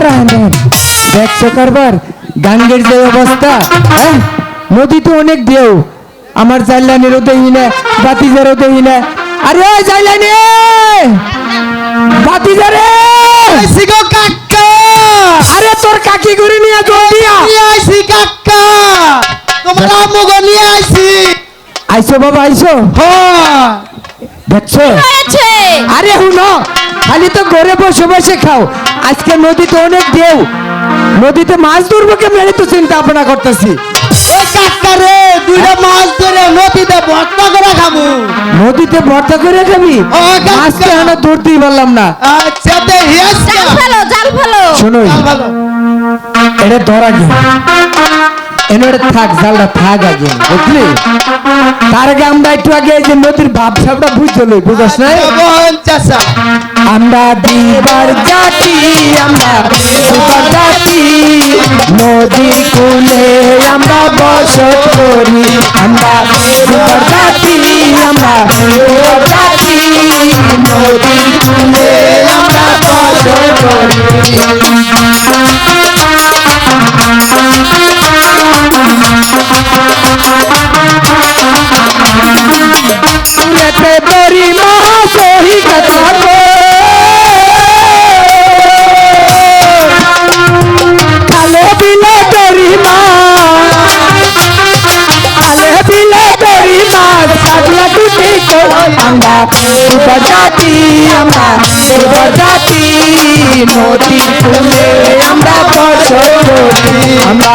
রাহমান দেখছ কারবার? গাঙ্গের যে অবস্থা হ্যাঁ? নদী তো অনেক ঢেউ। আমার জাইলানেরও দেই না বাতিজারও দেই না। আরে ওই জাইলানি! বাতিজারে! আইসি গো কাকা! আরে তোর কাকি করে নিয়ে জলদি আ। নিয়ে আইসি কাকা! তোমার আম্মু গো নিয়ে আইসি আইসো বাবা আইসো। হ্যাঁ। দেখছ? আরে হুনো খালি তো ঘরে বসে বসে খাও। আজকে নদীতে অনেক ঢেউ। নদীতে মাছ ধরবো কে কেমন তো চিন্তা ভাবনা করতেছি। এ রে দুইটা মাছ ধরে নদীতে ভর্তা করে খাব। নদীতে ভর্তা করে খাবি। মাছ তো ধরতেই পারলাম না। আচ্ছা তে হিয়াস জাল ফেলো জাল ফেলো। শোনো। এটা ধরা গে এনে এটা থাক জালটা থাক আগে বুঝলি? তার আগে আমরা একটু আগে এই যে নদীর ভাব সাবটা বুঝতে লই বুঝাস না চাচা। আমরা দিবার জাতি আমরা দিবার জাতি। নদী কুলে আমরা বসত করি। আমরা দিবার জাতি আমরা দিবার জাতি। নদী কুলে আমরা বসত করি। নদী ফুলে আমরা বসত করি আমরা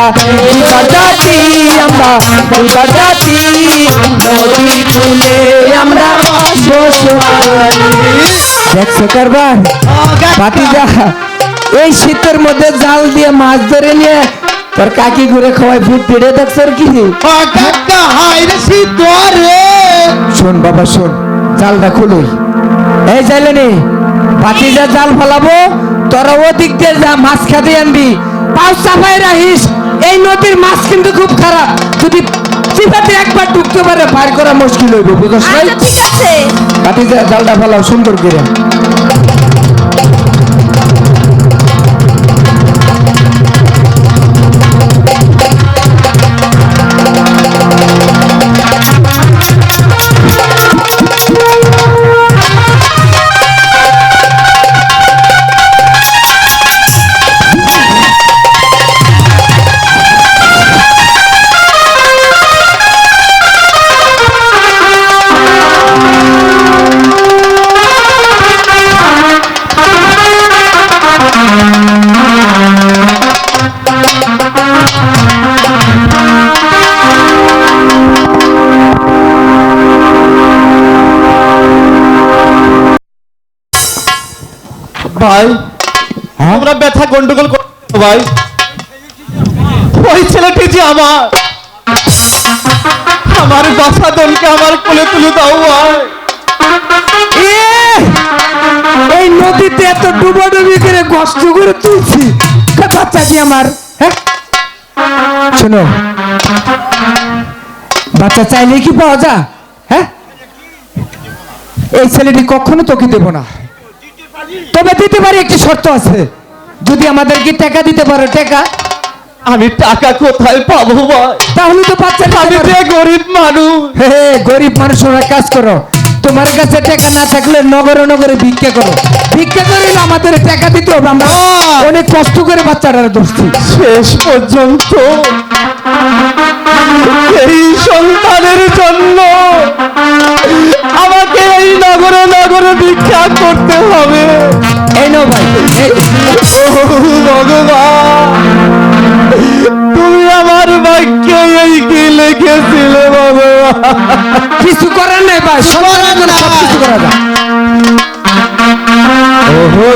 প্রজাতি আমরা প্রজাতি নদী ফুলে আমরা বসত দেখছ কারবার? ভাতিজা এই শীতের মধ্যে জাল দিয়ে মাছ ধরে নিয়ে তোর কাকি ঘুরে খাওয়াই ফুট পেড়ে দেখছ কি? শোন বাবা শোন জালটা খুলুই এই যাইলে নে ভাতিজা জাল ফেলাবো তোরা ওদিক দিয়ে যা মাছ খেতে আনবি। পাও চাপাই রাখিস এই নদীর মাছ কিন্তু খুব খারাপ। যদি চিপাতে একবার ঢুকতে পারে পার করা মুশকিল হইব বুঝছ আচ্ছা ঠিক আছে। কাটি জালটা ফেলাও সুন্দর করে। ভাই। হ্যাঁ? তোমরা ব্যথা গন্ডগোল করছ ভাই। ওই ছেলেটি যে আমার। আমার বাসাদনকে আমার কোলে তুলে দাও ভাই। এই নদীতে এত ডুবাডুবি করে কষ্ট করে তুলছি। বাচ্চা কি আমার? হ্যাঁ শোনো। বাচ্চা চাইলে কি পাওয়া যা হ্যাঁ এই ছেলেটি কখনো তোকে দেব না। তবে দিতে পারি একটি শর্ত আছে। যদি আমাদেরকে টাকা দিতে পারো টাকা। আমি টাকা কোথায় পাবো ভাই? তাহলে তো বাচ্চা আমি যে গরিব মানুষ। হে গরিব মানুষরা কাজ করো। তোমার কাছে টাকা না থাকলে নগরে নগরে ভিক্ষা করো। ভিক্ষা করে আমাদের টাকা দিতে হবে। আমরা অনেক কষ্ট করে বাচ্চারা ধরছি শেষ পর্যন্ত এই সন্তানের জন্য আমাকে এই নগরে ভিক্ষা করতে হবে। এনো ভাই ভগবান। তুমি আমার বাক্য এই কি লিখেছিলে ভগবান? কিছু করার নাই ভাই সবার সব কিছু করা যায়। ওহো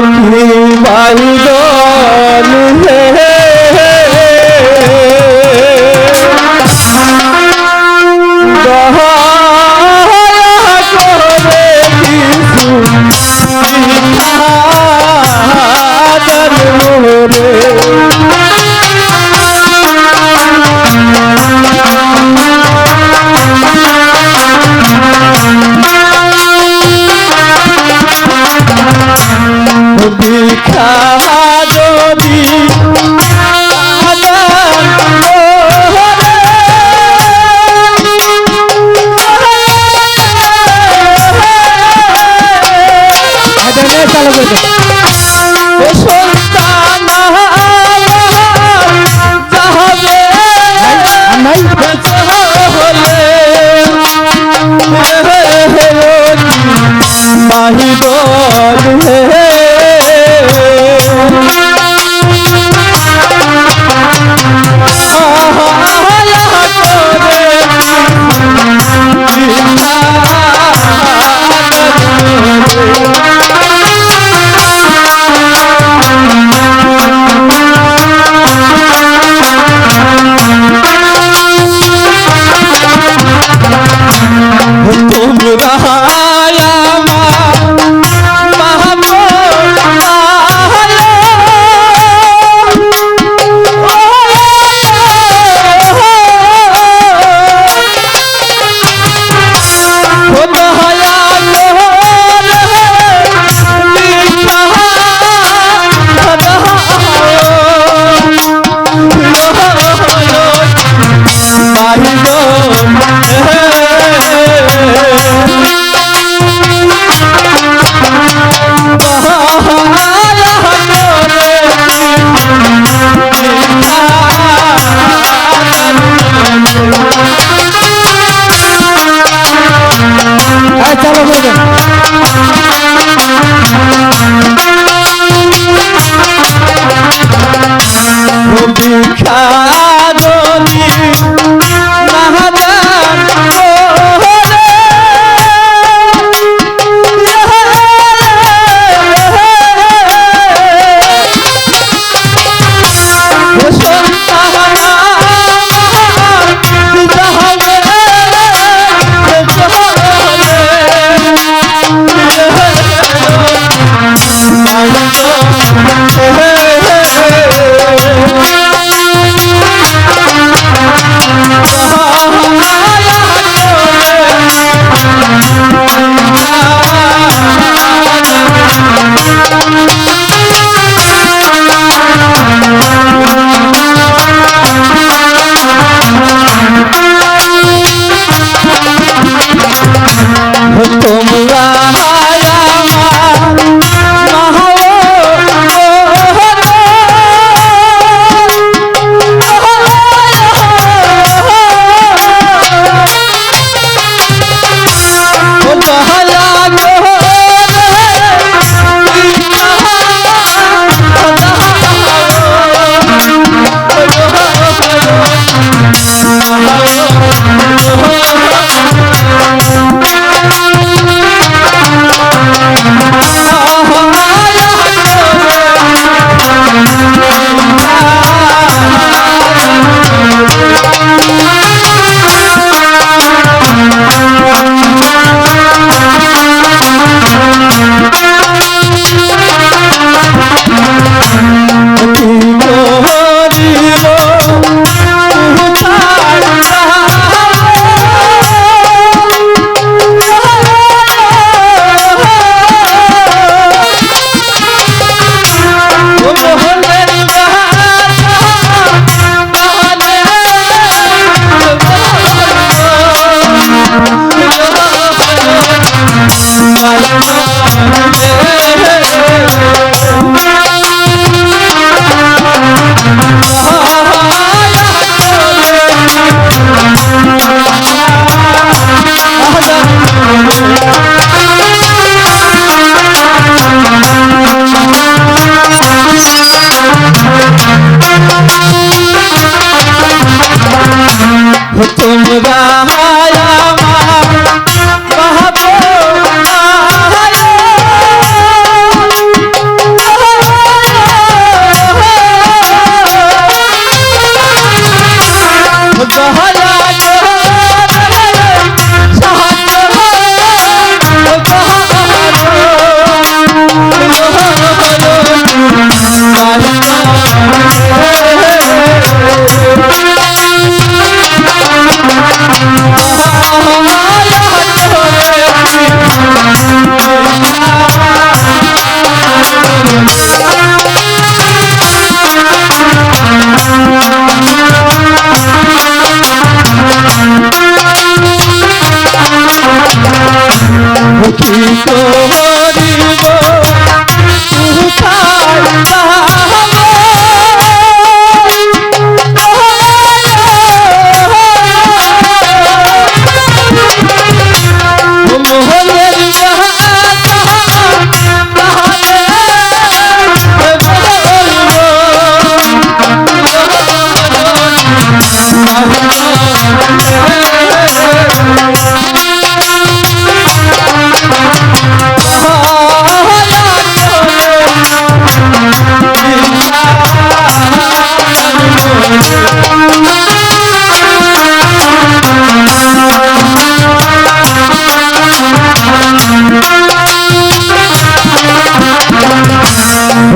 ah.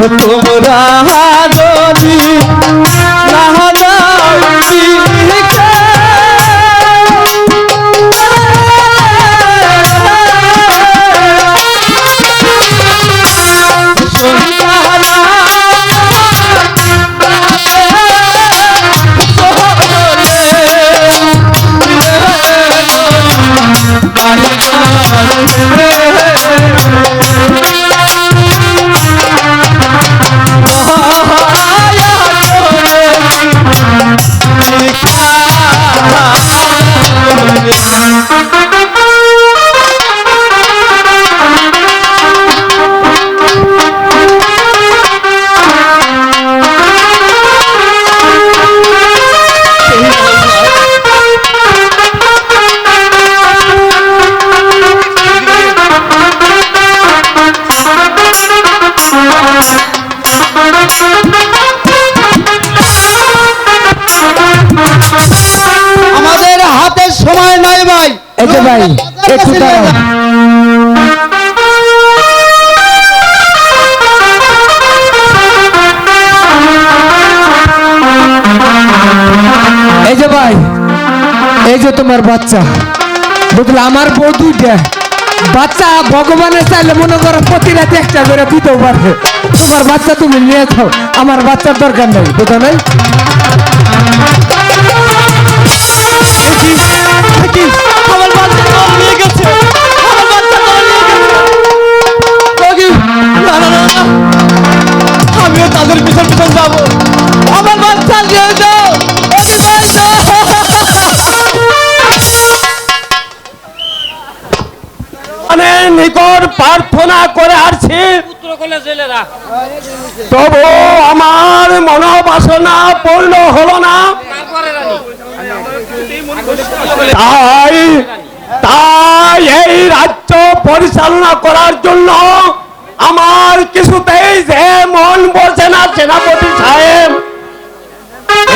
তোমরা এই যে ভাই একটু দাঁড়ান এই যে ভাই, এই যে তোমার বাচ্চা। বুঝলে, আমার বউ দুইটা। বাচ্চা ভগবানের চাইলে মনে করো প্রতি রাতে একটা করে দিতেও পারবে তোমার বাচ্চা তুমি নিয়ে যাও, আমার বাচ্চার দরকার নেই, বুঝো নাই? পূর্ণ হলো না। তাই তাই এই রাজ্য পরিচালনা করার জন্য আমার কিছুতেই যে মন বলছে না সেনাপতি সাহেব।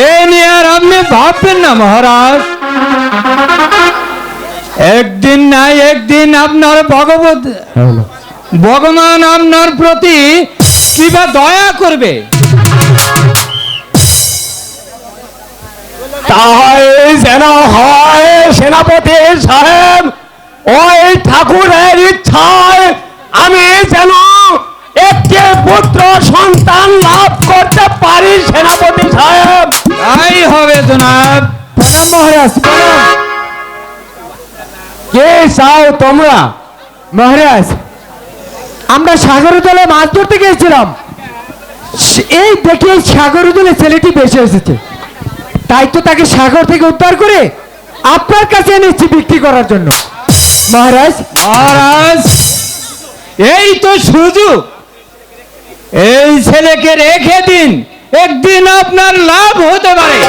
এ নিয়ে আর আপনি ভাববেন না মহারাজ। একদিন না একদিন আপনার ভগবত ভগবান আপনার প্রতি কিবা দয়া করবে। তাই যেন হয় সেনাপতি সাহেব ওই ঠাকুরের ইচ্ছায় আমি যেন একটি পুত্র সন্তান লাভ করতে পারি সেনাপতি সাহেব। তাই হবে জনাব। প্রণাম মহারাজ কে চাও তোমরা? মহারাজ আমরা সাগর জলে মাছ ধরতে গিয়েছিলাম। এই দেখে সাগর জলে ছেলেটি বেশি এসেছে। তাই তো তাকে সাগর থেকে উদ্ধার করে আপনার কাছে এনেছি বিক্রি করার জন্য। মহারাজ? মহারাজ এই তো সুযোগ। এই ছেলেকে রেখে দিন একদিন আপনার লাভ হতে পারে।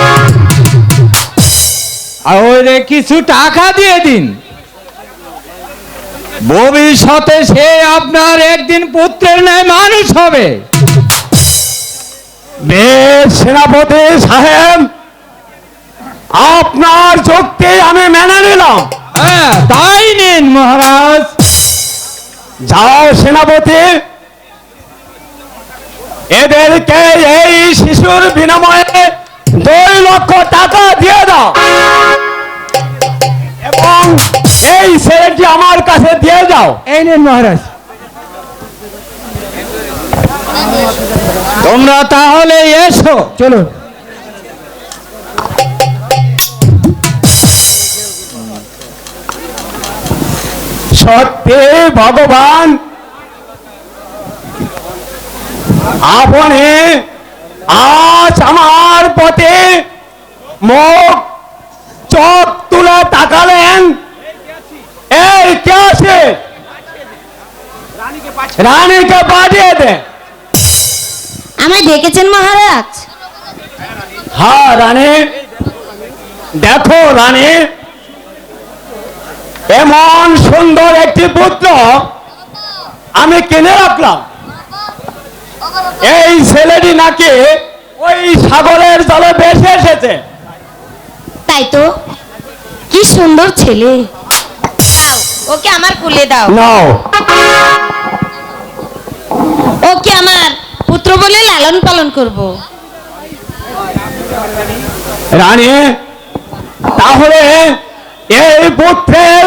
আর কিছু টাকা দিয়ে দিন। ভবিষ্যতে সে আপনার একদিন পুত্রের ন্যায় মানুষ হবে। বেশ সেনাপতি সাহেব। আপনার যুক্তি আমি মেনে নিলাম। হ্যাঁ তাই নিন মহারাজ। যাও সেনাপতি। এদেরকে এই শিশুর বিনিময়ে দুই লক্ষ টাকা দিয়ে দাও। এবং এই ছেলেটি আমার কাছে দিয়ে যাও। এই নিন মহারাজ। তোমরা তাহলে এসো। চলো সত্যি ভগবান। আপনি আজ আমার পথে মুখ চোখ তুলে তাকালেন। এই কে আছে? রানীকে পাঠিয়ে দে। আমায় ডেকেছেন মহারাজ? হ্যাঁ রানী। দেখো রানী। এমন সুন্দর একটি পুত্র আমি কিনে রাখলাম। এই ছেলেটি নাকি ওই সাগরের জলে ভেসে এসেছে। তাই তো। কি সুন্দর ছেলে। ওকে আমার কুলে দাও। নাও। ওকে আমার পুত্র বলে লালন পালন করব। রানী তাহলে এই পুত্রের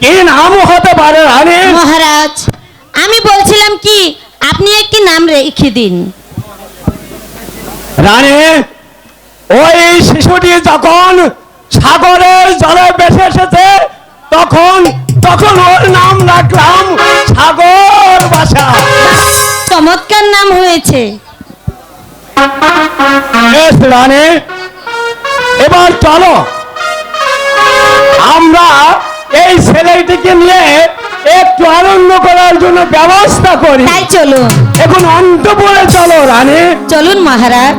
কি নাম হতে পারে রানী? মহারাজ আমি বলছিলাম কি আপনি একটি নাম রেখে দিন। রানী ওই শিশুটি যখন সাগরের জলে বেসে এসেছে তখন তখন ওর নাম রাখলাম সাগর বাসা চমৎকার নাম হয়েছে। রানী। এবার চলো। আমরা এই ছেলেটিকে নিয়ে একটু আনন্দ করার জন্য ব্যবস্থা করি। তাই চলুন। এখন অন্তপুরে চলো রানী। চলুন মহারাজ।